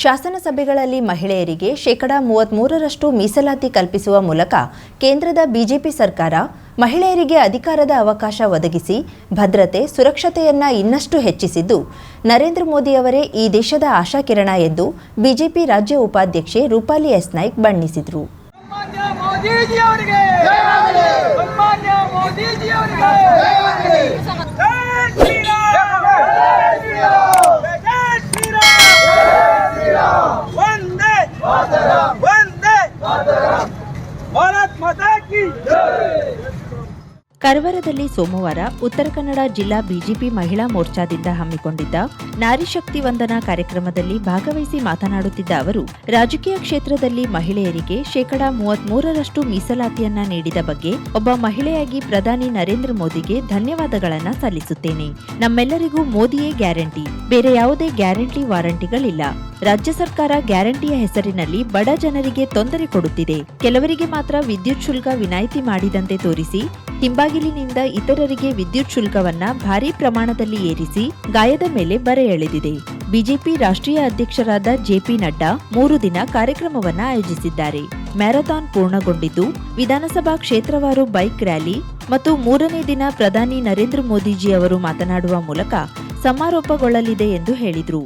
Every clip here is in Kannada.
ಶಾಸನಸಭೆಗಳಲ್ಲಿ ಮಹಿಳೆಯರಿಗೆ ಶೇಕಡಾ ಮೂವತ್ಮೂರರಷ್ಟು ಮೀಸಲಾತಿ ಕಲ್ಪಿಸುವ ಮೂಲಕ ಕೇಂದ್ರದ ಬಿಜೆಪಿ ಸರ್ಕಾರ ಮಹಿಳೆಯರಿಗೆ ಅಧಿಕಾರದ ಅವಕಾಶ ಒದಗಿಸಿ, ಭದ್ರತೆ, ಸುರಕ್ಷತೆಯನ್ನ ಇನ್ನಷ್ಟು ಹೆಚ್ಚಿಸಿದ್ದು, ನರೇಂದ್ರ ಮೋದಿಯವರೇ ಈ ದೇಶದ ಆಶಾಕಿರಣ ಎಂದು ಬಿಜೆಪಿ ರಾಜ್ಯ ಉಪಾಧ್ಯಕ್ಷೆ ರೂಪಾಲಿ ಎಸ್ ನಾಯ್ಕ್ ಬಣ್ಣಿಸಿದರು ಮೋದಿಜಿ ಅವರಿಗೆ ಸನ್ಮಾನ್ಯ ಮೋದಿಜಿ ಅವರಿಗೆ ಜೈ ಶ್ರೀರಾಮ್ ಜೈ ಶ್ರೀರಾಮ್ ಜೈ ಶ್ರೀರಾಮ್ ವಂದೇ ವಂದೇ ಭಾರತ್ ಮಾತಾ ಕಿ ಕರವರದಲ್ಲಿ ಸೋಮವಾರ ಉತ್ತರ ಕನ್ನಡ ಜಿಲ್ಲಾ ಬಿಜೆಪಿ ಮಹಿಳಾ ಮೋರ್ಚಾದಿಂದ ಹಮ್ಮಿಕೊಂಡಿದ್ದ ನಾರಿಶಕ್ತಿ ವಂದನಾ ಕಾರ್ಯಕ್ರಮದಲ್ಲಿ ಭಾಗವಹಿಸಿ ಮಾತನಾಡುತ್ತಿದ್ದ ಅವರು, ರಾಜಕೀಯ ಕ್ಷೇತ್ರದಲ್ಲಿ ಮಹಿಳೆಯರಿಗೆ ಶೇಕಡಾ ಮೂವತ್ಮೂರರಷ್ಟು ಮೀಸಲಾತಿಯನ್ನ ನೀಡಿದ ಬಗ್ಗೆ ಒಬ್ಬ ಮಹಿಳೆಯಾಗಿ ಪ್ರಧಾನಿ ನರೇಂದ್ರ ಮೋದಿಗೆ ಧನ್ಯವಾದಗಳನ್ನು ಸಲ್ಲಿಸುತ್ತೇನೆ. ನಮ್ಮೆಲ್ಲರಿಗೂ ಮೋದಿಯೇ ಗ್ಯಾರಂಟಿ. ಬೇರೆ ಯಾವುದೇ ಗ್ಯಾರಂಟಿ ವಾರಂಟಿಗಳಿಲ್ಲ. ರಾಜ್ಯ ಸರ್ಕಾರ ಗ್ಯಾರಂಟಿಯ ಹೆಸರಿನಲ್ಲಿ ಬಡ ಜನರಿಗೆ ತೊಂದರೆ ಕೊಡುತ್ತಿದೆ. ಕೆಲವರಿಗೆ ಮಾತ್ರ ವಿದ್ಯುತ್ ಶುಲ್ಕ ವಿನಾಯಿತಿ ಮಾಡಿದಂತೆ ತೋರಿಸಿ ಹಿಂಬಾಗಿಲಿನಿಂದ ಇತರರಿಗೆ ವಿದ್ಯುತ್ ಶುಲ್ಕವನ್ನ ಭಾರೀ ಪ್ರಮಾಣದಲ್ಲಿ ಏರಿಸಿ ಗಾಯದ ಮೇಲೆ ಬರೆ ಎಳೆದಿದೆ. ಬಿಜೆಪಿ ರಾಷ್ಟ್ರೀಯ ಅಧ್ಯಕ್ಷರಾದ ಜೆಪಿ ನಡ್ಡಾ ಮೂರು ದಿನ ಕಾರ್ಯಕ್ರಮವನ್ನ ಆಯೋಜಿಸಿದ್ದಾರೆ. ಮ್ಯಾರಥಾನ್ ಪೂರ್ಣಗೊಂಡಿದ್ದು, ವಿಧಾನಸಭಾ ಕ್ಷೇತ್ರವಾರು ಬೈಕ್ ರ್ಯಾಲಿ ಮತ್ತು ಮೂರನೇ ದಿನ ಪ್ರಧಾನಿ ನರೇಂದ್ರ ಮೋದಿಜಿ ಅವರು ಮಾತನಾಡುವ ಮೂಲಕ ಸಮಾರೋಪಗೊಳ್ಳಲಿದೆ ಎಂದು ಹೇಳಿದರು.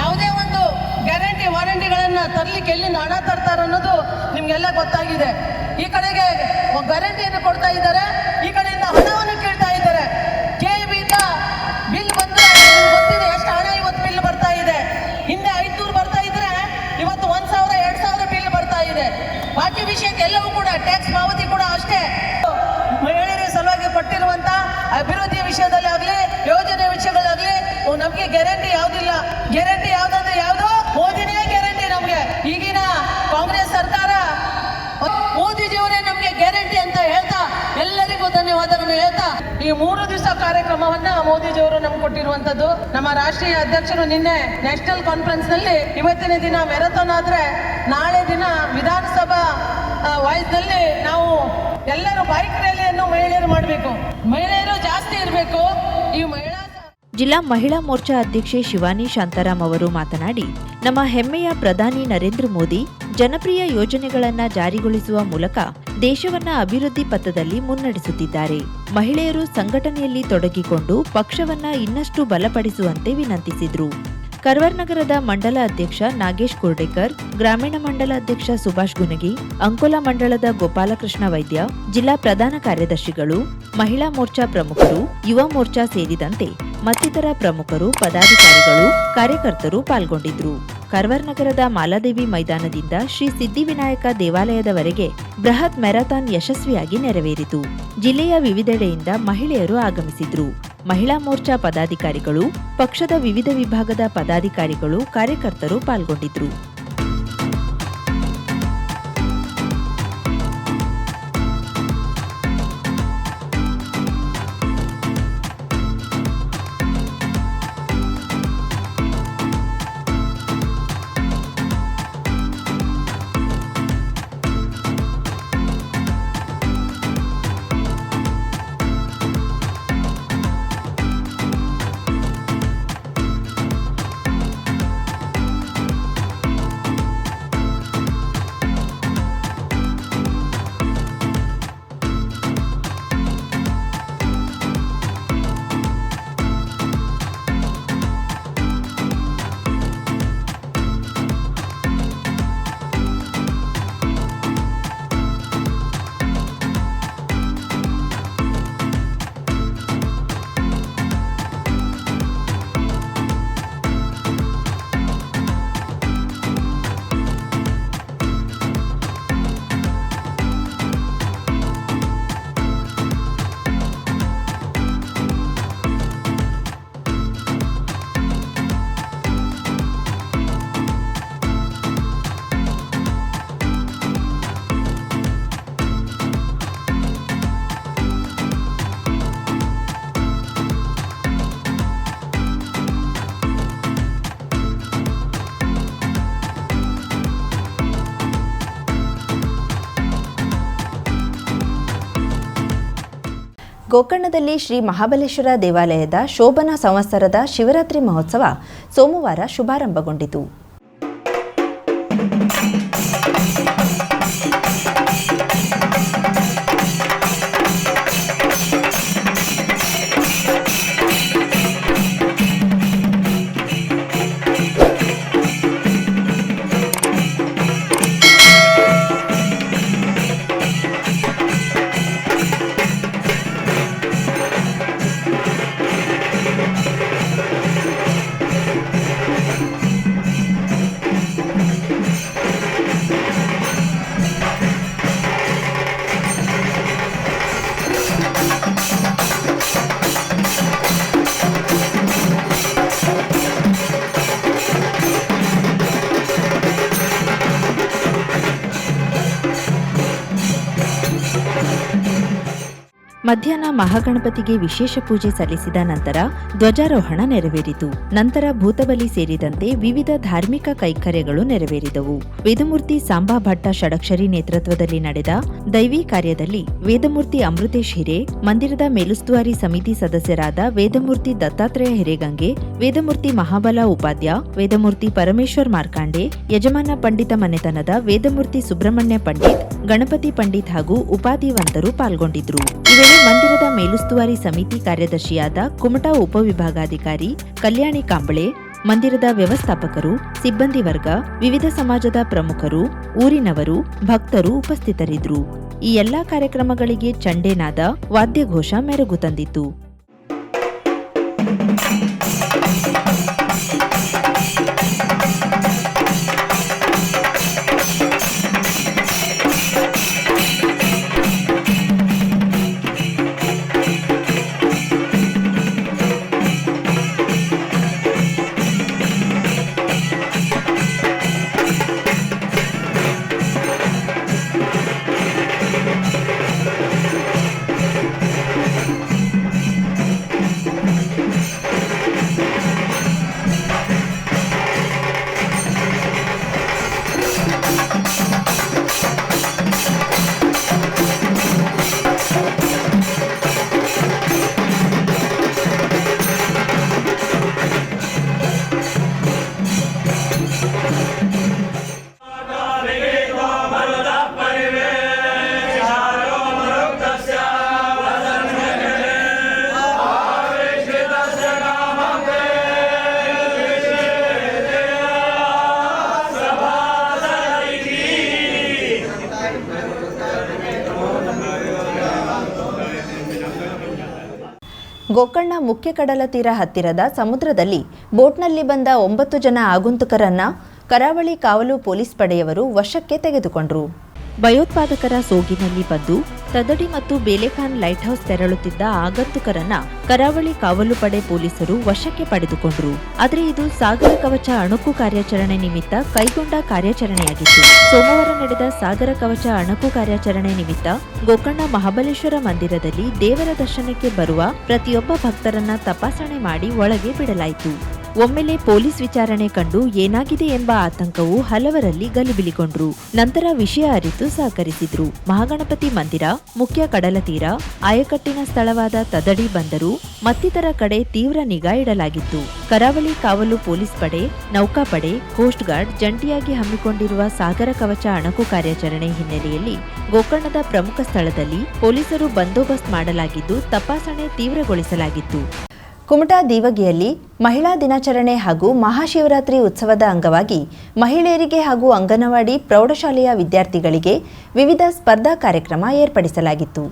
ಯಾವುದೇ ಒಂದು ಗ್ಯಾರಂಟಿ ವಾರಂಟಿಗಳನ್ನ ತರಲಿಕ್ಕೆ ಎಲ್ಲಿಂದ ಹಣ ತರ್ತಾರೆ ನಿಮ್ಗೆಲ್ಲ ಗೊತ್ತಾಗಿದೆ. ಈ ಕಡೆಗೆ ಗ್ಯಾರಂಟಿಯನ್ನು ಕೊಡ್ತಾ ಇದ್ದಾರೆ. ಈ ಕಡೆಯಿಂದ ಹಣವನ್ನು ಕೇಳ್ತಾ ಇದ್ದಾರೆ. ಕೆ ಬಿಯಿಂದ ಬಿಲ್ ಬಂದ್ರೆ ಗೊತ್ತಿದೆ ಎಷ್ಟು ಹಣ ಇವತ್ತು ಬಿಲ್ ಬರ್ತಾ ಇದೆ. ಹಿಂದೆ ಐದ್ನೂರು ಬರ್ತಾ ಇದ್ರೆ ಇವತ್ತು ಒಂದ್ ಸಾವಿರ, ಎರಡ್ ಸಾವಿರ ಬಿಲ್ ಬರ್ತಾ ಇದೆ. ಬಾಕಿ ವಿಷಯಕ್ಕೆಲ್ಲವೂ ಕೂಡ ಟ್ಯಾಕ್ಸ್ ಪಾವತಿ ಕೂಡ ಅಷ್ಟೇ. ಮಹಿಳೆಯರ ಸಲುವಾಗಿ ಕೊಟ್ಟಿರುವಂತ ಅಭಿವೃದ್ಧಿ ವಿಷಯದಲ್ಲಿ ಆಗಲಿ, ಯೋಜನೆ ವಿಷಯಗಳಾಗ್ಲಿ ನಮಗೆ ಗ್ಯಾರಂಟಿ ಯಾವುದಿಲ್ಲ. ಗ್ಯಾರಂಟಿ ಯಾವ್ದಂದ್ರೆ ಯಾವ್ದು ಮೋದಿನೇ ಗ್ಯಾರಂಟಿ ನಮ್ಗೆ ಈಗಿನ ಕಾಂಗ್ರೆಸ್ ಸರ್ಕಾರ ಮೋದಿಜಿಯವರೇ ನಮ್ಗೆ ಗ್ಯಾರಂಟಿ ಅಂತ ಹೇಳ್ತಾ ಎಲ್ಲರಿಗೂ ಧನ್ಯವಾದಗಳನ್ನು ಹೇಳ್ತಾ ಈ ಮೂರು ದಿವಸ ಕಾರ್ಯಕ್ರಮವನ್ನ ಮೋದಿಜಿಯವರು ನಮ್ಗೆ ಕೊಟ್ಟಿರುವಂತದ್ದು ನಮ್ಮ ರಾಷ್ಟ್ರೀಯ ಅಧ್ಯಕ್ಷರು ನಿನ್ನೆ ನ್ಯಾಷನಲ್ ಕಾನ್ಫರೆನ್ಸ್ನಲ್ಲಿ ಇವತ್ತಿನ ದಿನ ಮ್ಯಾರಥಾನ್ ಆದ್ರೆ ನಾಳೆ ದಿನ ವಿಧಾನಸಭಾ ವಾಯ್ಸ್ನಲ್ಲಿ ನಾವು ಎಲ್ಲರೂ ಬೈಕ್ ರ್ಯಾಲಿಯನ್ನು ಮಹಿಳೆಯರು ಮಾಡಬೇಕು. ಮಹಿಳೆಯರು ಜಾಸ್ತಿ ಇರಬೇಕು. ಈ ಮಹಿಳಾ ಜಿಲ್ಲಾ ಮಹಿಳಾ ಮೋರ್ಚಾ ಅಧ್ಯಕ್ಷೆ ಶಿವಾನಿ ಶಾಂತಾರಾಮ್ ಅವರು ಮಾತನಾಡಿ, ನಮ್ಮ ಹೆಮ್ಮೆಯ ಪ್ರಧಾನಿ ನರೇಂದ್ರ ಮೋದಿ ಜನಪ್ರಿಯ ಯೋಜನೆಗಳನ್ನು ಜಾರಿಗೊಳಿಸುವ ಮೂಲಕ ದೇಶವನ್ನ ಅಭಿವೃದ್ಧಿ ಪಥದಲ್ಲಿ ಮುನ್ನಡೆಸುತ್ತಿದ್ದಾರೆ. ಮಹಿಳೆಯರು ಸಂಘಟನೆಯಲ್ಲಿ ತೊಡಗಿಕೊಂಡು ಪಕ್ಷವನ್ನ ಇನ್ನಷ್ಟು ಬಲಪಡಿಸುವಂತೆ ವಿನಂತಿಸಿದ್ರು. ಕರ್ವರ್ ನಗರದ ಮಂಡಲ ಅಧ್ಯಕ್ಷ ನಾಗೇಶ್ ಕುರ್ಡೇಕರ್, ಗ್ರಾಮೀಣ ಮಂಡಲ ಅಧ್ಯಕ್ಷ ಸುಭಾಷ್ ಗುನಗಿ, ಅಂಕೋಲಾ ಮಂಡಳದ ಗೋಪಾಲಕೃಷ್ಣ ವೈದ್ಯ, ಜಿಲ್ಲಾ ಪ್ರಧಾನ ಕಾರ್ಯದರ್ಶಿಗಳು, ಮಹಿಳಾ ಮೋರ್ಚಾ ಪ್ರಮುಖರು, ಯುವ ಮೋರ್ಚಾ ಸೇರಿದಂತೆ ಮತ್ತಿತರ ಪ್ರಮುಖರು, ಪದಾಧಿಕಾರಿಗಳು, ಕಾರ್ಯಕರ್ತರು ಪಾಲ್ಗೊಂಡಿದ್ರು. ಕರ್ವರ್ ನಗರದ ಮಾಲಾದೇವಿ ಮೈದಾನದಿಂದ ಶ್ರೀ ಸಿದ್ದಿವಿನಾಯಕ ದೇವಾಲಯದವರೆಗೆ ಬೃಹತ್ ಮ್ಯಾರಥಾನ್ ಯಶಸ್ವಿಯಾಗಿ ನೆರವೇರಿತು. ಜಿಲ್ಲೆಯ ವಿವಿಧೆಡೆಯಿಂದ ಮಹಿಳೆಯರು ಆಗಮಿಸಿದ್ರು. ಮಹಿಳಾ ಮೋರ್ಚಾ ಪದಾಧಿಕಾರಿಗಳು, ಪಕ್ಷದ ವಿವಿಧ ವಿಭಾಗದ ಪದಾಧಿಕಾರಿಗಳು, ಕಾರ್ಯಕರ್ತರು ಪಾಲ್ಗೊಂಡಿದ್ರು. ಗೋಕರ್ಣದಲ್ಲಿ ಶ್ರೀ ಮಹಾಬಲೇಶ್ವರ ದೇವಾಲಯದ ಶೋಭನಾ ಸಂವತ್ಸರದ ಶಿವರಾತ್ರಿ ಮಹೋತ್ಸವ ಸೋಮವಾರ ಶುಭಾರಂಭಗೊಂಡಿತು. ಮಹಾಗಣಪತಿಗೆ ವಿಶೇಷ ಪೂಜೆ ಸಲ್ಲಿಸಿದ ನಂತರ ಧ್ವಜಾರೋಹಣ ನೆರವೇರಿತು. ನಂತರ ಭೂತಬಲಿ ಸೇರಿದಂತೆ ವಿವಿಧ ಧಾರ್ಮಿಕ ಕೈಂಕರ್ಯಗಳು ನೆರವೇರಿದವು. ವೇದಮೂರ್ತಿ ಸಾಂಬಾ ಭಟ್ಟ ಷಡಕ್ಷರಿ ನೇತೃತ್ವದಲ್ಲಿ ನಡೆದ ದೈವಿ ಕಾರ್ಯದಲ್ಲಿ ವೇದಮೂರ್ತಿ ಅಮೃತೇಶ್ ಹಿರೇ, ಮಂದಿರದ ಮೇಲುಸ್ತುವಾರಿ ಸಮಿತಿ ಸದಸ್ಯರಾದ ವೇದಮೂರ್ತಿ ದತ್ತಾತ್ರೇಯ ಹಿರೇಗಂಗೆ, ವೇದಮೂರ್ತಿ ಮಹಾಬಲ ಉಪಾಧ್ಯ, ವೇದಮೂರ್ತಿ ಪರಮೇಶ್ವರ್ ಮಾರ್ಕಾಂಡೆ, ಯಜಮಾನ ಪಂಡಿತ ಮನೆತನದ ವೇದಮೂರ್ತಿ ಸುಬ್ರಹ್ಮಣ್ಯ ಪಂಡಿತ್, ಗಣಪತಿ ಪಂಡಿತ್ ಹಾಗೂ ಉಪಾಧಿವಂತರು ಪಾಲ್ಗೊಂಡಿದ್ರು. ಈ ವೇಳೆ ಮಂದಿರದ ಮೇಲುಸ್ತುವಾರಿ ಸಮಿತಿ ಕಾರ್ಯದರ್ಶಿಯಾದ ಕುಮಟಾ ಉಪವಿಭಾಗಾಧಿಕಾರಿ ಕಲ್ಯಾಣಿ ಕಾಂಬಳೆ, ಮಂದಿರದ ವ್ಯವಸ್ಥಾಪಕರು, ಸಿಬ್ಬಂದಿ ವರ್ಗ, ವಿವಿಧ ಸಮಾಜದ ಪ್ರಮುಖರು, ಊರಿನವರು, ಭಕ್ತರು ಉಪಸ್ಥಿತರಿದ್ದರು. ಈ ಎಲ್ಲಾ ಕಾರ್ಯಕ್ರಮಗಳಿಗೆ ಚಂಡೇನಾದ ವಾದ್ಯಘೋಷ ಮೆರುಗು ತಂದಿತು ಮುಖ್ಯ ಕಡಲ ತೀರ ಹತ್ತಿರದ ಸಮುದ್ರದಲ್ಲಿ ಬೋಟ್ನಲ್ಲಿ ಬಂದ ಒಂಬತ್ತು ಜನ ಆಗಂತುಕರನ್ನ ಕರಾವಳಿ ಕಾವಲು ಪೊಲೀಸ್ ಪಡೆಯವರು ವಶಕ್ಕೆ ತೆಗೆದುಕೊಂಡರು. ಭಯೋತ್ಪಾದಕರ ಸೋಗಿನಲ್ಲಿ ಬಂದು ತದಡಿ ಮತ್ತು ಬೇಲೆಖಾನ್ ಲೈಟ್ ಹೌಸ್ ತೆರಳುತ್ತಿದ್ದ ಆಗಂತುಕರನ್ನ ಕರಾವಳಿ ಕಾವಲು ಪಡೆ ಪೊಲೀಸರು ವಶಕ್ಕೆ ಪಡೆದುಕೊಂಡರು. ಆದರೆ ಇದು ಸಾಗರ ಕವಚ ಅಣುಕು ಕಾರ್ಯಾಚರಣೆ ನಿಮಿತ್ತ ಕೈಗೊಂಡ ಕಾರ್ಯಾಚರಣೆಯಾಗಿತ್ತು. ಸೋಮವಾರ ನಡೆದ ಸಾಗರ ಕವಚ ಅಣುಕು ಕಾರ್ಯಾಚರಣೆ ನಿಮಿತ್ತ ಗೋಕರ್ಣ ಮಹಾಬಲೇಶ್ವರ ಮಂದಿರದಲ್ಲಿ ದೇವರ ದರ್ಶನಕ್ಕೆ ಬರುವ ಪ್ರತಿಯೊಬ್ಬ ಭಕ್ತರನ್ನ ತಪಾಸಣೆ ಮಾಡಿ ಒಳಗೆ ಬಿಡಲಾಯಿತು. ಒಮ್ಮೆಲೆ ಪೊಲೀಸ್ ವಿಚಾರಣೆ ಕಂಡು ಏನಾಗಿದೆ ಎಂಬ ಆತಂಕವು ಹಲವರಲ್ಲಿ ಗಲಿಬಿಲಿಗೊಂಡ್ರು. ನಂತರ ವಿಷಯ ಅರಿತು ಸಹಕರಿಸಿದ್ರು. ಮಹಾಗಣಪತಿ ಮಂದಿರ, ಮುಖ್ಯ ಕಡಲ ತೀರ, ಆಯಕಟ್ಟಿನ ಸ್ಥಳವಾದ ತದಡಿ ಬಂದರು. ಮತ್ತಿತರ ಕಡೆ ತೀವ್ರ ನಿಗಾ ಇಡಲಾಗಿತ್ತು. ಕರಾವಳಿ ಕಾವಲು ಪೊಲೀಸ್ ಪಡೆ, ನೌಕಾಪಡೆ, ಕೋಸ್ಟ್ ಗಾರ್ಡ್ ಜಂಟಿಯಾಗಿ ಹಮ್ಮಿಕೊಂಡಿರುವ ಸಾಗರ ಕವಚ ಅಣಕು ಕಾರ್ಯಾಚರಣೆ ಹಿನ್ನೆಲೆಯಲ್ಲಿ ಗೋಕರ್ಣದ ಪ್ರಮುಖ ಸ್ಥಳದಲ್ಲಿ ಪೊಲೀಸರು ಬಂದೋಬಸ್ತ್ ಮಾಡಲಾಗಿದ್ದು, ತಪಾಸಣೆ ತೀವ್ರಗೊಳಿಸಲಾಗಿತ್ತು. ಕುಮಟಾ ದೀವಗಿಯಲ್ಲಿ ಮಹಿಳಾ ದಿನಾಚರಣೆ ಹಾಗೂ ಮಹಾಶಿವರಾತ್ರಿ ಉತ್ಸವದ ಅಂಗವಾಗಿ ಮಹಿಳೆಯರಿಗೆ ಹಾಗೂ ಅಂಗನವಾಡಿ ಪ್ರೌಢಶಾಲೆಯ ವಿದ್ಯಾರ್ಥಿಗಳಿಗೆ ವಿವಿಧ ಸ್ಪರ್ಧಾ ಕಾರ್ಯಕ್ರಮ ಏರ್ಪಡಿಸಲಾಗಿತ್ತು.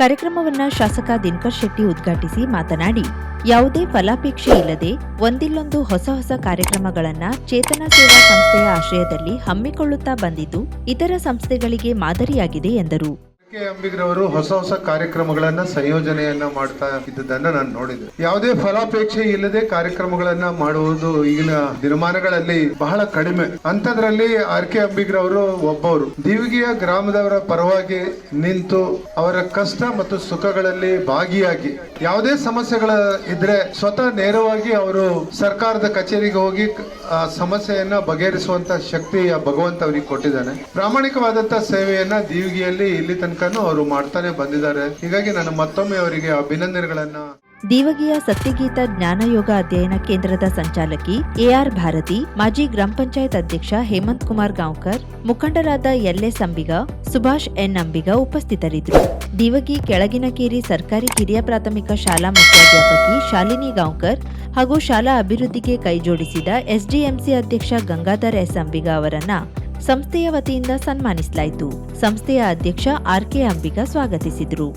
ಕಾರ್ಯಕ್ರಮವನ್ನು ಶಾಸಕ ದಿನಕರ್ ಶೆಟ್ಟಿ ಉದ್ಘಾಟಿಸಿ ಮಾತನಾಡಿ, ಯಾವುದೇ ಫಲಾಪೇಕ್ಷೆ ಇಲ್ಲದೆ ಒಂದಿಲ್ಲೊಂದು ಹೊಸ ಹೊಸ ಕಾರ್ಯಕ್ರಮಗಳನ್ನ ಚೇತನ ಸೇವಾ ಸಂಸ್ಥೆಯ ಆಶ್ರಯದಲ್ಲಿ ಹಮ್ಮಿಕೊಳ್ಳುತ್ತಾ ಬಂದಿದ್ದು, ಇತರ ಸಂಸ್ಥೆಗಳಿಗೆ ಮಾದರಿಯಾಗಿದೆ ಎಂದರು. ಕೆ ಅಂಬಿಗ್ರವರು ಹೊಸ ಹೊಸ ಕಾರ್ಯಕ್ರಮಗಳನ್ನ, ಸಂಯೋಜನೆಯನ್ನ ಮಾಡ್ತಾ ಇದ್ದದನ್ನ ನಾನು ನೋಡಿದೆ ಯಾವುದೇ ಫಲಾಪೇಕ್ಷೆ ಇಲ್ಲದೆ ಕಾರ್ಯಕ್ರಮಗಳನ್ನ ಮಾಡುವುದು ಈಗಿನ ದಿನಮಾನಗಳಲ್ಲಿ ಬಹಳ ಕಡಿಮೆ. ಅಂತದ್ರಲ್ಲಿ ಆರ್ ಕೆ ಅಂಬಿಗ್ರವರು ಒಬ್ಬವರು. ದಿವಿಗಿಯ ಗ್ರಾಮದವರ ಪರವಾಗಿ ನಿಂತು ಅವರ ಕಷ್ಟ ಮತ್ತು ಸುಖಗಳಲ್ಲಿ ಭಾಗಿಯಾಗಿ, ಯಾವುದೇ ಸಮಸ್ಯೆಗಳ ಇದ್ರೆ ಸ್ವತಃ ನೇರವಾಗಿ ಅವರು ಸರ್ಕಾರದ ಕಚೇರಿಗೆ ಹೋಗಿ ಆ ಸಮಸ್ಯೆಯನ್ನ ಬಗೆಹರಿಸುವಂತ ಶಕ್ತಿ ಭಗವಂತ ಅವರಿಗೆ ಕೊಟ್ಟಿದ್ದಾನೆ. ಪ್ರಾಮಾಣಿಕವಾದಂತ ಸೇವೆಯನ್ನ ದೀವಿಗೆಯಲ್ಲಿ ಇಲ್ಲಿ ತನಕನೂ ಅವರು ಮಾಡ್ತಾನೆ ಬಂದಿದ್ದಾರೆ. ಹೀಗಾಗಿ ನಾನು ಮತ್ತೊಮ್ಮೆ ಅವರಿಗೆ ಅಭಿನಂದನೆಗಳನ್ನ ದೇವಗಿಯ ಸತ್ಯಗೀತ ಜ್ಞಾನಯೋಗ ಅಧ್ಯಯನ ಕೇಂದ್ರದ ಸಂಚಾಲಕಿ ಎಆರ್ ಭಾರತಿ, ಮಾಜಿ ಗ್ರಾಮ ಪಂಚಾಯತ್ ಅಧ್ಯಕ್ಷ ಹೇಮಂತ್ ಕುಮಾರ್ ಗಾಂವ್ಕರ್, ಮುಖಂಡರಾದ L S Ambiga Subhash N Ambiga ಉಪಸ್ಥಿತರಿದ್ದರು. ದಿವಗಿ ಕೆಳಗಿನಕೇರಿ ಸರ್ಕಾರಿ ಕಿರಿಯ ಪ್ರಾಥಮಿಕ ಶಾಲಾ ಮುಖ್ಯಾಧ್ಯಾಪಕಿ ಶಾಲಿನಿ ಗಾಂವ್ಕರ್ ಹಾಗೂ ಶಾಲಾ ಅಭಿವೃದ್ಧಿಗೆ ಕೈಜೋಡಿಸಿದ ಎಸ್ಡಿಎಂಸಿ ಅಧ್ಯಕ್ಷ ಗಂಗಾಧರ್ ಎಸ್ ಅಂಬಿಗ ಅವರನ್ನ ಸಂಸ್ಥೆಯ ವತಿಯಿಂದ ಸನ್ಮಾನಿಸಲಾಯಿತು. ಸಂಸ್ಥೆಯ ಅಧ್ಯಕ್ಷ ಆರ್ಕೆ ಅಂಬಿಗ ಸ್ವಾಗತಿಸಿದರು.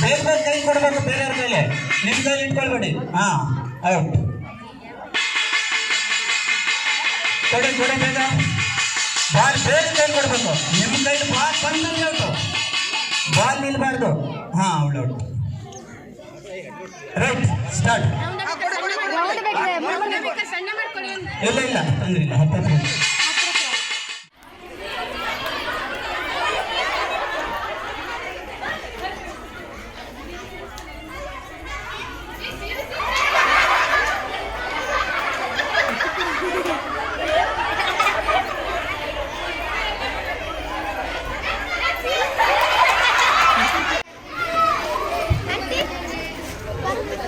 ಸ್ವಾಗತಿಸಿದ್ರು ಕೈ ಕೊಡಬೇಕು ಬೇರೆಯವ್ರ ಮೇಲೆ. ನಿಮ್ಮ ಕೈಲಿ ಇಟ್ಕೊಳ್ಬೇಡಿ. ಹಾ ಔಟ್ ಕೊಡಿ ಕೊಡಿ ಬೇಗ. ಭಾಳ ಬೇಗ ಕೈ ಕೊಡಬೇಕು. ನಿಮ್ಮ ಕೈಲಿ ಭಾಳ ಬಂದಂಗೆ ಔಟು ಬಾಲ್ ನಿಲ್ಬಾರ್ದು. ಹಾ ಅವಳು ರೈಟ್ ಸ್ಟಾರ್ಟ್. ಇಲ್ಲ ಇಲ್ಲ ತೊಂದ್ರೆ ಇಲ್ಲ ಹತ್ತು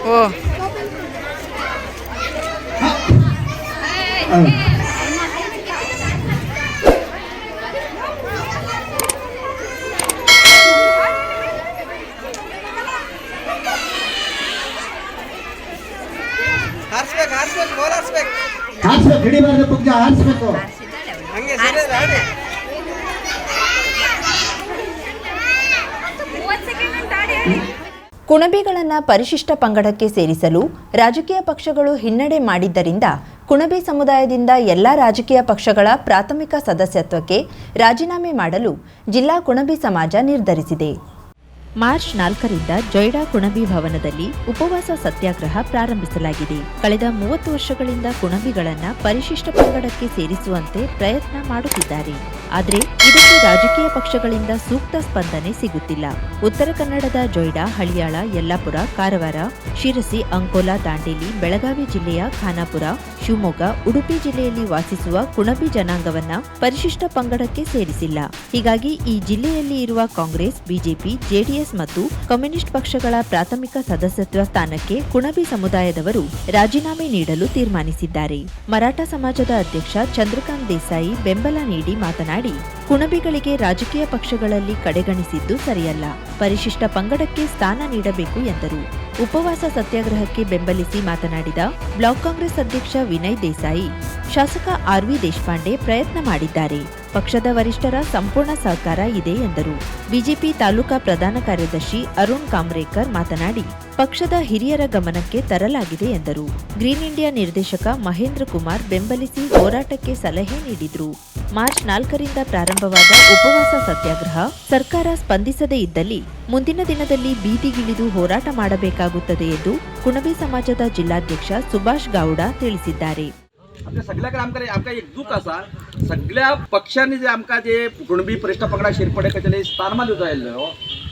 어. 아. 아. ಕುಣಬಿಗಳನ್ನ ಪರಿಶಿಷ್ಟ ಪಂಗಡಕ್ಕೆ ಸೇರಿಸಲು ರಾಜಕೀಯ ಪಕ್ಷಗಳು ಹಿನ್ನಡೆ ಮಾಡಿದ್ದರಿಂದ ಕುಣಬಿ ಸಮುದಾಯದಿಂದ ಎಲ್ಲ ರಾಜಕೀಯ ಪಕ್ಷಗಳ ಪ್ರಾಥಮಿಕ ಸದಸ್ಯತ್ವಕ್ಕೆ ರಾಜೀನಾಮೆ ಮಾಡಲು ಜಿಲ್ಲಾ ಕುಣಬಿ ಸಮಾಜ ನಿರ್ಧರಿಸಿದೆ. ಮಾರ್ಚ್ ನಾಲ್ಕರಿಂದ ಜೊಯ್ಡಾ ಕುಣಬಿ ಭವನದಲ್ಲಿ ಉಪವಾಸ ಸತ್ಯಾಗ್ರಹ ಪ್ರಾರಂಭಿಸಲಾಗಿದೆ. ಕಳೆದ ಮೂವತ್ತು ವರ್ಷಗಳಿಂದ ಕುಣಬಿಗಳನ್ನು ಪರಿಶಿಷ್ಟ ಪಂಗಡಕ್ಕೆ ಸೇರಿಸುವಂತೆ ಪ್ರಯತ್ನ ಮಾಡುತ್ತಿದ್ದಾರೆ. ಆದರೆ ಇದಕ್ಕೆ ರಾಜಕೀಯ ಪಕ್ಷಗಳಿಂದ ಸೂಕ್ತ ಸ್ಪಂದನೆ ಸಿಗುತ್ತಿಲ್ಲ. ಉತ್ತರ ಕನ್ನಡದ ಜೊಯ್ಡಾ, ಹಳಿಯಾಳ, ಯಲ್ಲಾಪುರ, ಕಾರವಾರ, ಶಿರಸಿ, ಅಂಕೋಲಾ, ದಾಂಡೇಲಿ, ಬೆಳಗಾವಿ ಜಿಲ್ಲೆಯ ಖಾನಾಪುರ, ಶಿವಮೊಗ್ಗ, ಉಡುಪಿ ಜಿಲ್ಲೆಯಲ್ಲಿ ವಾಸಿಸುವ ಕುಣಬಿ ಜನಾಂಗವನ್ನ ಪರಿಶಿಷ್ಟ ಪಂಗಡಕ್ಕೆ ಸೇರಿಸಿಲ್ಲ. ಹೀಗಾಗಿ ಈ ಜಿಲ್ಲೆಯಲ್ಲಿ ಇರುವ ಕಾಂಗ್ರೆಸ್, ಬಿಜೆಪಿ, ಜೆಡಿಎಸ್ ಮತ್ತು ಕಮ್ಯುನಿಸ್ಟ್ ಪಕ್ಷಗಳ ಪ್ರಾಥಮಿಕ ಸದಸ್ಯತ್ವ ಸ್ಥಾನಕ್ಕೆ ಕುಣಬಿ ಸಮುದಾಯದವರು ರಾಜೀನಾಮೆ ನೀಡಲು ತೀರ್ಮಾನಿಸಿದ್ದಾರೆ. ಮರಾಠ ಸಮಾಜದ ಅಧ್ಯಕ್ಷ ಚಂದ್ರಕಾಂತ್ ದೇಸಾಯಿ ಬೆಂಬಲ ನೀಡಿ ಮಾತನಾಡಿ ಕುಣಬಿಗಳಿಗೆ ರಾಜಕೀಯ ಪಕ್ಷಗಳಲ್ಲಿ ಕಡೆಗಣಿಸಿದ್ದು ಸರಿಯಲ್ಲ. ಪರಿಶಿಷ್ಟ ಪಂಗಡಕ್ಕೆ ಸ್ಥಾನ ನೀಡಬೇಕು ಎಂದರು. ಉಪವಾಸ ಸತ್ಯಾಗ್ರಹಕ್ಕೆ ಬೆಂಬಲಿಸಿ ಮಾತನಾಡಿದ ಬ್ಲಾಕ್ ಕಾಂಗ್ರೆಸ್ ಅಧ್ಯಕ್ಷ ವಿನಯ್ ದೇಸಾಯಿ, ಶಾಸಕ ಆರ್ವಿ ದೇಶಪಾಂಡೆ ಪ್ರಯತ್ನ ಮಾಡಿದ್ದಾರೆ. ಪಕ್ಷದ ವರಿಷ್ಠರ ಸಂಪೂರ್ಣ ಸಹಕಾರ ಇದೆ ಎಂದರು. ಬಿಜೆಪಿ ತಾಲೂಕಾ ಪ್ರಧಾನ ಕಾರ್ಯದರ್ಶಿ ಅರುಣ್ ಕಾಮ್ರೇಕರ್ ಮಾತನಾಡಿ, ಪಕ್ಷದ ಹಿರಿಯರ ಗಮನಕ್ಕೆ ತರಲಾಗಿದೆ ಎಂದರು. ಗ್ರೀನ್ ಇಂಡಿಯಾ ನಿರ್ದೇಶಕ ಮಹೇಂದ್ರ ಕುಮಾರ್ ಬೆಂಬಲಿಸಿ ಹೋರಾಟಕ್ಕೆ ಸಲಹೆ ನೀಡಿದ್ರು. ಮಾರ್ಚ್ ನಾಲ್ಕರಿಂದ ಪ್ರಾರಂಭವಾದ ಉಪವಾಸ ಸತ್ಯಾಗ್ರಹ ಸರ್ಕಾರ ಸ್ಪಂದಿಸದೇ ಇದ್ದಲ್ಲಿ ಮುಂದಿನ ದಿನದಲ್ಲಿ ಬೀದಿಗಿಳಿದು ಹೋರಾಟ ಮಾಡಬೇಕಾಗುತ್ತದೆ ಎಂದು ಕುಣಬಿ ಸಮಾಜದ ಜಿಲ್ಲಾಧ್ಯಕ್ಷ ಸುಭಾಷ್ ಗೌಡ ತಿಳಿಸಿದ್ದಾರೆ. आमच्या सगळ्या आमकां आमकां एक आसा सगळ्या पक्षांनी जे आमकां जे कुणबी परिश्ठ पंगडा शिरपडे खंयतरी स्थानमान दिवचो आयल्लो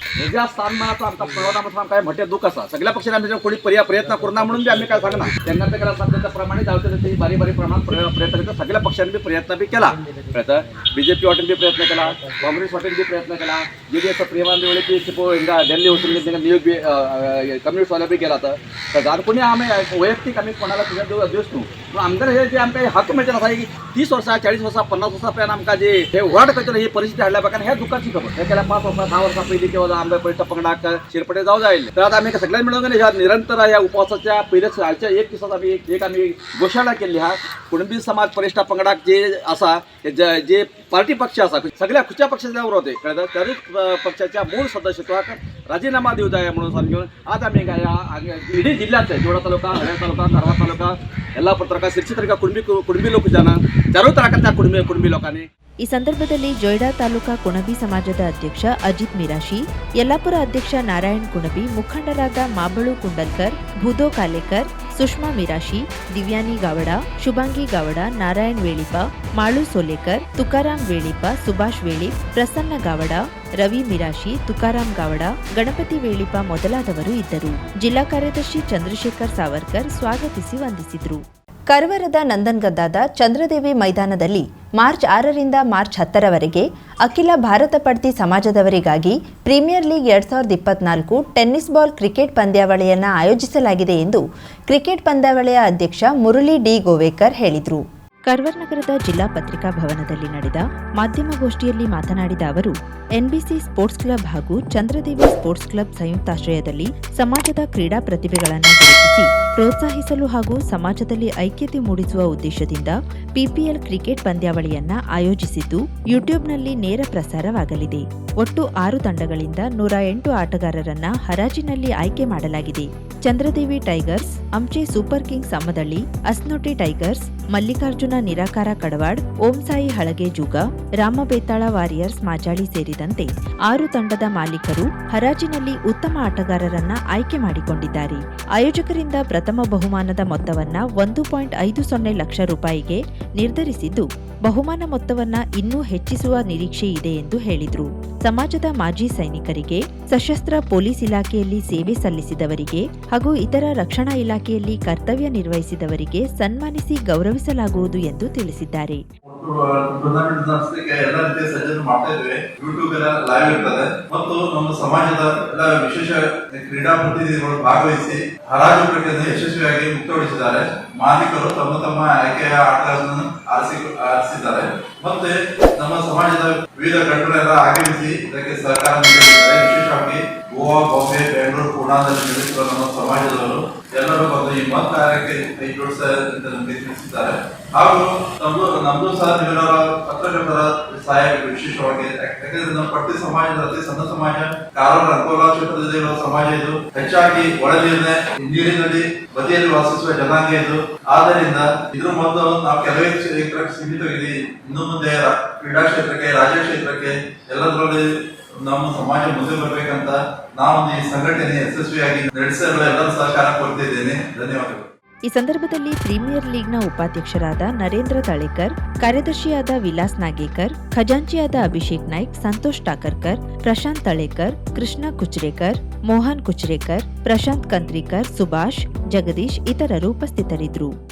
हेज्या स्थानमानाचो आमकां पळोवना म्हणून आमकां मोठें दूख आसा सगळ्या पक्षांनी आमी कोणी पर्या प्रयत्न करना म्हणून बी आमी काय सांगना. तेन्ना ते केला साध्य त्या प्रमाणे जावचे ते बारीक बारीक प्रमाणात प्रयत्न केला सगळ्या पक्षांनी बी प्रयत्न बी केला. कळतं बीजेपी वाटेन बी प्रयत्न केला काँग्रेस वाटेन बी प्रयत्न केला जे डी एस प्रियवान वेळी हिंगा दिल्ली वचून बी नियोग बी बी केला तर जाण कोणी आमी वैयक्तीक आमी कोणाला तुझ्या दिवस न्हू. आमदार हे जे आमकां हक्क मेळचे आसा की तीस वर्सां चाळीस वर्सां पन्नास वर्सां पर्यंत आमकां जे हे होराट कचर ही परिस्थिती हाडल्या कारण ह्या दुःखाची खबर. हे गेल्या पाच वर्सां दहा वर्सां पहिली किंवा आमच्या परिश्ठ पंगडाक शिरपडे जावं जाईल. तर आता आम्ही सगळ्यांनी मेळून ह्या निरंतर ह्या उपवासाच्या पयल्या हालच्या एक दिसात आम्ही एक आम्ही घोषणा केली केल्ली आहा कुणबी समाज परिष्ठा पंगडाक जे आसा जे पार्टी पक्ष आसा सगळ्या खुच्या पक्षाच्या उरवते कळटा तरीच पक्षाच्या मूळ सदस्यत्वाक राजीनामा दिवं जाय म्हणून सांगून आज आमी काय ह्या इडीच जिल्ह्यात जोडा तालुका हळ्या तालुका कारवार तालुका ಎಲ್ಲ ಪತ್ರಕ ಶಿರ್ಸಿ ತನಕ ಕುಡುಂಬಿ ಕುಡುಂಬಿ ಲೋಕ ಜನ ಜರೂ ತನಕ ಕುಡುಂಬಿ ಕುಡುಂಬಿ ಲೋಕಾನಿ ಈ ಸಂದರ್ಭದಲ್ಲಿ ಜೊಯ್ಡಾ ತಾಲೂಕಾ ಕುಣಬಿ ಸಮಾಜದ ಅಧ್ಯಕ್ಷ ಅಜಿತ್ ಮಿರಾಶಿ, ಯಲ್ಲಾಪುರ ಅಧ್ಯಕ್ಷ ನಾರಾಯಣ್ ಕುಣಬಿ, ಮುಖಂಡರಾದ ಮಾಬಳು ಕುಂಡಲ್ಕರ್, ಭೂದೋ ಕಾಲೇಕರ್, ಸುಷ್ಮಾ ಮಿರಾಶಿ, ದಿವ್ಯಾನಿ ಗಾವಡ, ಶುಭಾಂಗಿ ಗಾವಡ, ನಾರಾಯಣ್ ವೇಳಿಪ, ಮಾಳು ಸೋಲೇಕರ್ ತುಕಾರಾಮ್ ವೇಳಿಪ, ಸುಭಾಷ್ ವೇಳಿಪ್ ಪ್ರಸನ್ನ ಗಾವಡ, ರವಿ ಮಿರಾಶಿ ತುಕಾರಾಮ್ ಗಾವಡ, ಗಣಪತಿ ವೇಳಿಪ ಮೊದಲಾದವರು ಇದ್ದರು. ಜಿಲ್ಲಾ ಕಾರ್ಯದರ್ಶಿ ಚಂದ್ರಶೇಖರ್ ಸಾವರ್ಕರ್ ಸ್ವಾಗತಿಸಿ ವಂದಿಸಿದರು. ಕರವರದ ನಂದನ್ಗದ್ದಾದ ಚಂದ್ರದೇವಿ ಮೈದಾನದಲ್ಲಿ ಮಾರ್ಚ್ ಆರರಿಂದ ಮಾರ್ಚ್ ಹತ್ತರವರೆಗೆ ಅಖಿಲ ಭಾರತ ಪಡ್ತಿ ಸಮಾಜದವರಿಗಾಗಿ ಪ್ರೀಮಿಯರ್ ಲೀಗ್ ಎರಡ್ ಸಾವಿರದ ಇಪ್ಪತ್ನಾಲ್ಕು ಟೆನ್ನಿಸ್ ಬಾಲ್ ಕ್ರಿಕೆಟ್ ಪಂದ್ಯಾವಳಿಯನ್ನು ಆಯೋಜಿಸಲಾಗಿದೆ ಎಂದು ಕ್ರಿಕೆಟ್ ಪಂದ್ಯಾವಳಿಯ ಅಧ್ಯಕ್ಷ ಮುರಳಿ ಡಿ ಗೋವೇಕರ್ ಹೇಳಿದರು. ನಗರದ ಜಿಲ್ಲಾ ಪತ್ರಿಕಾ ಭವನದಲ್ಲಿ ನಡೆದ ಮಾಧ್ಯಮಗೋಷ್ಠಿಯಲ್ಲಿ ಮಾತನಾಡಿದ ಅವರು, ಎನ್ಬಿಸಿ ಸ್ಪೋರ್ಟ್ಸ್ ಕ್ಲಬ್ ಹಾಗೂ ಚಂದ್ರದೇವಿ ಸ್ಪೋರ್ಟ್ಸ್ ಕ್ಲಬ್ ಸಂಯುಕ್ತಾಶ್ರಯದಲ್ಲಿ ಸಮಾಜದ ಕ್ರೀಡಾ ಪ್ರತಿಭೆಗಳನ್ನು ಗುರುತಿಸಿ ಪ್ರೋತ್ಸಾಹಿಸಲು ಹಾಗೂ ಸಮಾಜದಲ್ಲಿ ಐಕ್ಯತೆ ಮೂಡಿಸುವ ಉದ್ದೇಶದಿಂದ ಪಿಪಿಎಲ್ ಕ್ರಿಕೆಟ್ ಪಂದ್ಯಾವಳಿಯನ್ನ ಆಯೋಜಿಸಿದ್ದು ಯೂಟ್ಯೂಬ್ನಲ್ಲಿ ನೇರ ಪ್ರಸಾರವಾಗಲಿದೆ. ಒಟ್ಟು ಆರು ತಂಡಗಳಿಂದ ನೂರ ಎಂಟು ಆಟಗಾರರನ್ನ ಹರಾಜಿನಲ್ಲಿ ಆಯ್ಕೆ ಮಾಡಲಾಗಿದೆ. ಚಂದ್ರದೇವಿ ಟೈಗರ್ಸ್, ಅಂಚೆ super kings Ammadalli, Asnoti tigers, Mallikarjuna Nirakara Kadawad, Om Sai ಹಳಗೆ ಜೂಗ ರಾಮಬೇತಾಳ ವಾರಿಯರ್ಸ್ ಮಾಜಾಳಿ ಸೇರಿದಂತೆ ಆರು ತಂಡದ ಮಾಲೀಕರು ಹರಾಜಿನಲ್ಲಿ ಉತ್ತಮ ಆಟಗಾರರನ್ನ ಆಯ್ಕೆ ಮಾಡಿಕೊಂಡಿದ್ದಾರೆ. ಆಯೋಜಕರಿಂದ ಪ್ರಥಮ ಬಹುಮಾನದ ಮೊತ್ತವನ್ನು ಒಂದು ಪಾಯಿಂಟ್ ಐದು ಸೊನ್ನೆ ಲಕ್ಷ ರೂಪಾಯಿಗೆ ನಿರ್ಧರಿಸಿದ್ದು, ಬಹುಮಾನ ಮೊತ್ತವನ್ನು ಇನ್ನೂ ಹೆಚ್ಚಿಸುವ ನಿರೀಕ್ಷೆ ಇದೆ ಎಂದು ಹೇಳಿದರು. ಸಮಾಜದ ಮಾಜಿ ಸೈನಿಕರಿಗೆ, ಸಶಸ್ತ್ರ ಪೊಲೀಸ್ ಇಲಾಖೆಯಲ್ಲಿ ಸೇವೆ ಸಲ್ಲಿಸಿದವರಿಗೆ ಹಾಗೂ ಇತರ ರಕ್ಷಣಾ ಇಲಾಖೆಯಲ್ಲಿ ಕರ್ತವ್ಯ ನಿರ್ವಹಿಸಿದವರಿಗೆ ಸನ್ಮಾನಿಸಿ ಗೌರವಿಸಲಾಗುವುದು ಎಂದು ತಿಳಿಸಿದ್ದಾರೆ. ಟೂರ್ನಮೆಂಟ್ ನಡೆಸಲಿಕ್ಕೆ ಎಲ್ಲ ರೀತಿಯ ಸಜ್ಜನ್ನು ಮಾಡ್ತಾ ಇದ್ವಿ ಯೂಟ್ಯೂಬ್ ಎಲ್ಲ ಲೈವ್ ಇರ್ತದೆ. ಮತ್ತು ನಮ್ಮ ಸಮಾಜದ ಎಲ್ಲ ವಿಶೇಷ ಕ್ರೀಡಾ ಪ್ರತಿನಿಧಿಗಳು ಭಾಗವಹಿಸಿ ಹರಾಜು ಪ್ರಕ್ರಿಯೆಯನ್ನು ಯಶಸ್ವಿಯಾಗಿ ಮುಕ್ತಗೊಳಿಸಿದ್ದಾರೆ. ಮಾಲೀಕರು ತಮ್ಮ ತಮ್ಮ ಆಯ್ಕೆಯ ಆಟಗಳನ್ನು ಆರಿಸಿ, ಆರಿಸಿದ್ದಾರೆ. ಮತ್ತೆ ನಮ್ಮ ಸಮಾಜದ ವಿವಿಧ ಗಂಟುಗಳೆಲ್ಲ ಆಗಮಿಸಿ ಇದಕ್ಕೆ ಸಹಕಾರ ನೀಡಿದ್ದಾರೆ ವಿಶೇಷವಾಗಿ ಗೋವಾ, ಬಾಂಬೆ, ಬೆಂಗಳೂರು ಪುಣಾದಲ್ಲಿ ನಡೆಸಿರುವ ನಮ್ಮ ಸಮಾಜದವರು ಎಲ್ಲರೂ ಬಂದು ಈ ಮತ ಕಾರ್ಯಕ್ಕೆ ಕೈ ಜೋಡಿಸಿದ್ದಾರೆ ತಿಳಿಸಿದ್ದಾರೆ. ಹಾಗೂ ನಮ್ದು ನಮ್ದು ಸಹ ನೀವೆಲ್ಲರ ಪತ್ರಕರ್ತರ ಸಹಾಯ ವಿಶೇಷವಾಗಿ, ಯಾಕಂದ್ರೆ ನಮ್ಮ ಪಟ್ಟಿ ಸಮಾಜದ ಅತಿ ಸಣ್ಣ ಸಮಾಜ, ಕಾರವಾರ ಅಂಕೋಲಾ ಕ್ಷೇತ್ರದಲ್ಲಿ ಇರುವ ಸಮಾಜ ಇದು. ಹೆಚ್ಚಾಗಿ ಒಳ ನೀರಿನ ನೀರಿನಲ್ಲಿ, ಬದಿಯಲ್ಲಿ ವಾಸಿಸುವ ಜನಾಂಗ ಇದು. ಆದ್ದರಿಂದ ಇದ್ರ ಮೊದಲು ನಾವು ಕೆಲವೇ ಕ್ಷೇತ್ರಕ್ಕೆ ಸೀಮಿತವಿದೆ ಇನ್ನು ಮುಂದೆ ಕ್ರೀಡಾ ಕ್ಷೇತ್ರಕ್ಕೆ, ರಾಜ್ಯ ಕ್ಷೇತ್ರಕ್ಕೆ ಎಲ್ಲದರಲ್ಲಿ ನಮ್ಮ ಸಮಾಜ ಮುಂದೆ ಬರ್ಬೇಕಂತ ನಾವು ಈ ಸಂಘಟನೆ ಯಶಸ್ವಿಯಾಗಿ ನಡೆಸಲು ಎಲ್ಲರ ಸಹಕಾರ ಕೊಡ್ತಿದ್ದೇನೆ. ಧನ್ಯವಾದಗಳು. ಈ ಸಂದರ್ಭದಲ್ಲಿ ಪ್ರೀಮಿಯರ್ ಲೀಗ್ನ ಉಪಾಧ್ಯಕ್ಷರಾದ ನರೇಂದ್ರ ತಳೇಕರ್, ಕಾರ್ಯದರ್ಶಿಯಾದ ವಿಲಾಸ್ ನಾಗೇಕರ್, ಖಜಾಂಚಿಯಾದ ಅಭಿಷೇಕ್ ನಾಯ್ಕ್, ಸಂತೋಷ್ ಠಾಕರ್ಕರ್, ಪ್ರಶಾಂತ್ ತಳೇಕರ್, ಕೃಷ್ಣ ಕುಚ್ರೇಕರ್, ಮೋಹನ್ ಕುಚ್ರೇಕರ್, ಪ್ರಶಾಂತ್ ಕಂತ್ರಿಕರ್ ಸುಭಾಷ್, ಜಗದೀಶ್ ಇತರರು ಉಪಸ್ಥಿತರಿದ್ದರು.